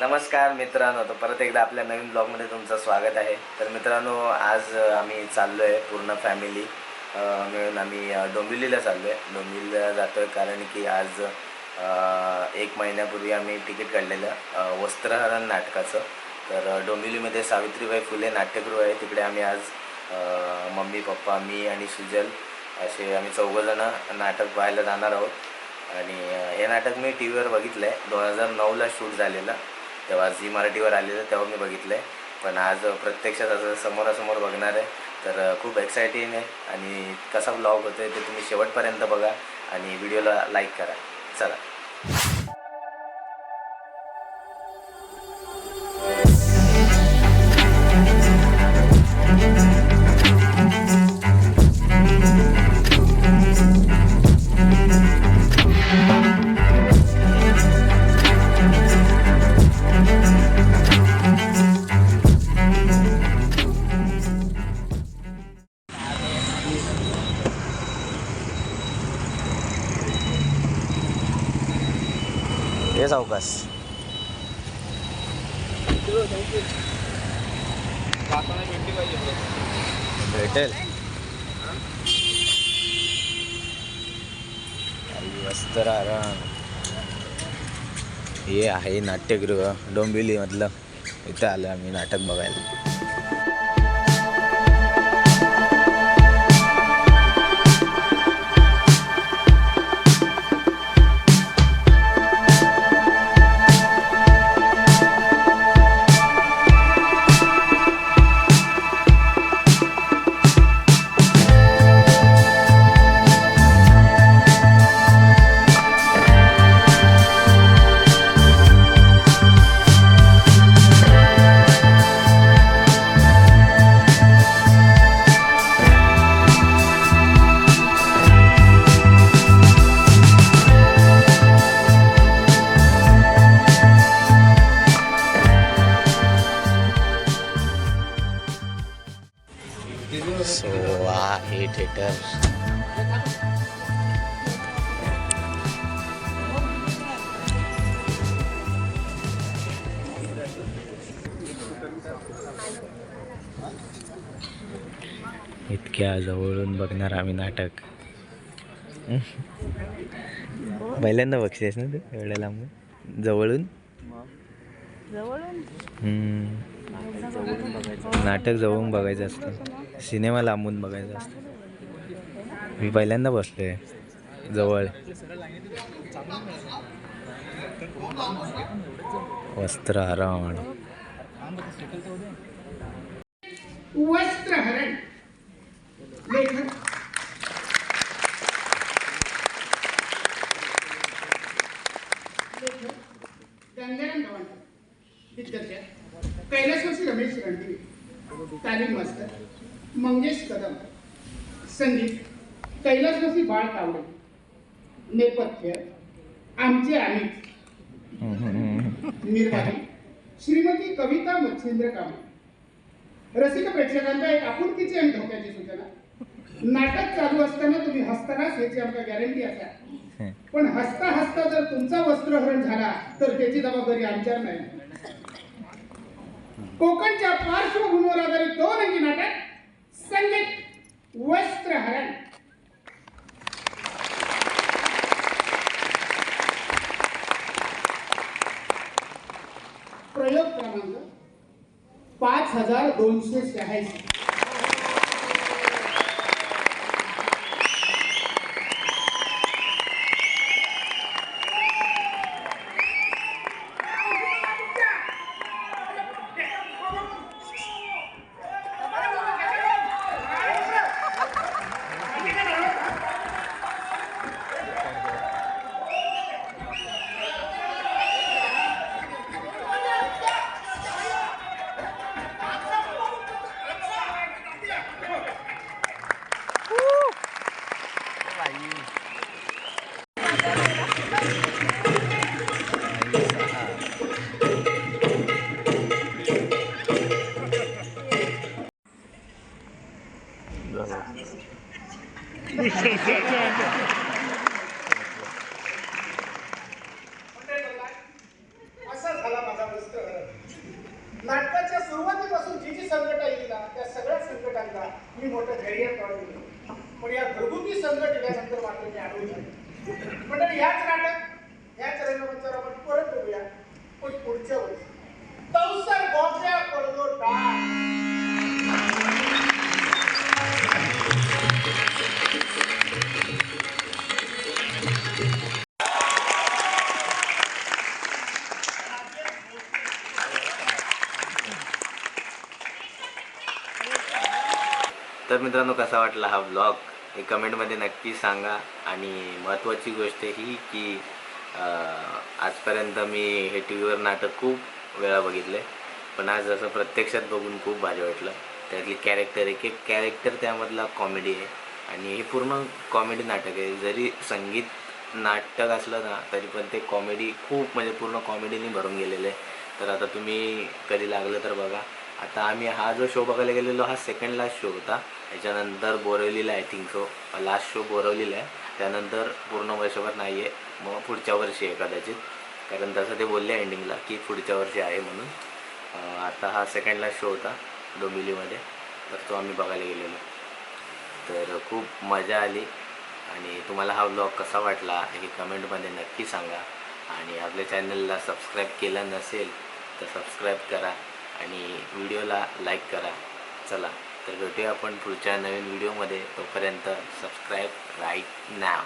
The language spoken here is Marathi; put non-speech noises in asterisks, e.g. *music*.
नमस्कार मित्रांनो तर परत एकदा आपल्या नवीन ब्लॉगमध्ये तुमचं स्वागत आहे. तर मित्रांनो आज आम्ही चाललो आहे पूर्ण फॅमिली मिळून आम्ही डोंबिवलीला चाललो आहे डोंबिवलीला जातो आहे कारण की आज एक महिन्यापूर्वी आम्ही तिकीट काढलेलं वस्त्रहरण नाटकाचं. तर डोंबिवलीमध्ये सावित्रीबाई फुले नाट्यगृह आहे. तिकडे आम्ही आज मम्मी पप्पा मी आणि सुजल असे आम्ही चौघंजणं नाटक पाहायला जाणार आहोत. आणि हे नाटक मी टी व्हीवर बघितलं आहे दोन हजार नऊला शूट झालेलं. तेव्हा झी मराठीवर आलेलं तेव्हा मी बघितलं आहे पण आज प्रत्यक्षात असं समोरासमोर बघणार आहे. तर खूप एक्सायटिंग आहे आणि कसा ब्लॉग होतो आहे ते तुम्ही शेवटपर्यंत बघा आणि व्हिडिओला लाईक करा. चला. हे भेटेल. वस्त्राराम हे आहे नाट्यगृह डोंबिवलीमधलं. इथं आलं आम्ही नाटक बघायला. सो आहे थिएटर इतक्या जवळून बघणार आम्ही नाटक. पहिल्यांदा बघतेस ना तू एवढ्या लांब जवळून? हम्म. नाटक जवळून बघायचं असतं. सिनेमा लांबून बघायचा असतं. मी पहिल्यांदा बसलोय. जवळ. वस्त्रहरण वस्त्रहरण लेखक मंगेश कदम संगीत कैलासवासी बाळ कावडे नेपथ्य आमचे आम्ही निर्माती श्रीमती कविता मच्छिंद्र कांबळे रसिक प्रेक्षकांच्या एक आपुलकीची आणि धोक्याची सूचना. नाटक चालू असताना तुम्ही हसतानाच याची आमच्या गॅरंटी असा. पण हसता हसता जर तुमचा वस्त्रहरण झाला तर त्याची जबाबदारी आमच्यावर नाही. कोकणच्या पार्श्वभूमीवर आधारित दोन अंकी नाटक संगीत वस्त्रहरण प्रयोग क्रमांक पाच हजार दोनशे शहाऐंशी. *laughs* असा झाला माझा नाटकाच्या सुरुवातीपासून जी जी संकट येईल ना त्या सगळ्या संकटांना मी मोठं धैर्य काढून पण या घरगुती संकट येण्यानंतर मात्र मी आढळून मंडळी याच नाटक तर मित्रांनो कसा वाटला हा ब्लॉग हे कमेंटमध्ये नक्की सांगा. आणि महत्त्वाची गोष्ट ही की आजपर्यंत मी हे टी व्हीवर नाटक खूप वेळा बघितले पण आज असं प्रत्यक्षात बघून खूप भारी वाटलं. त्यातली कॅरेक्टर एक एक कॅरेक्टर त्यामधला कॉमेडी आहे. आणि हे पूर्ण कॉमेडी नाटक आहे. जरी संगीत नाटक असलं ना तरी पण ते कॉमेडी खूप म्हणजे पूर्ण कॉमेडीने भरून गेलेलं आहे. तर आता तुम्ही कधी लागलं तर बघा. आता आम्ही हा जो शो बघायला गेलेलो हा सेकंड लास्ट शो होता. त्याच्यानंतर बोरवलीला I think so last show बोरवलीला आहे. त्यानंतर पूर्ण वर्षभर नाही आहे मग पुढच्या वर्षी आहे कदाचित. कारण तसं ते बोलले एंडिंगला की पुढच्या वर्षी आहे म्हणून. आता हा सेकंड लास्ट शो होता डोंबिवलीमध्ये. तर तो आम्ही बघायला गेलेलो. तर खूप मजा आली. आणि तुम्हाला हा व्लॉग कसा वाटला हे कमेंटमध्ये नक्की सांगा. आणि आपल्या चॅनलला सबस्क्राईब केलं नसेल तर सबस्क्राईब करा. आणि व्हिडिओला लाईक करा. चला. तर भेटूया आपण पुढच्या नवीन व्हिडिओमध्ये. तोपर्यंत सबस्क्राईब राईट नाव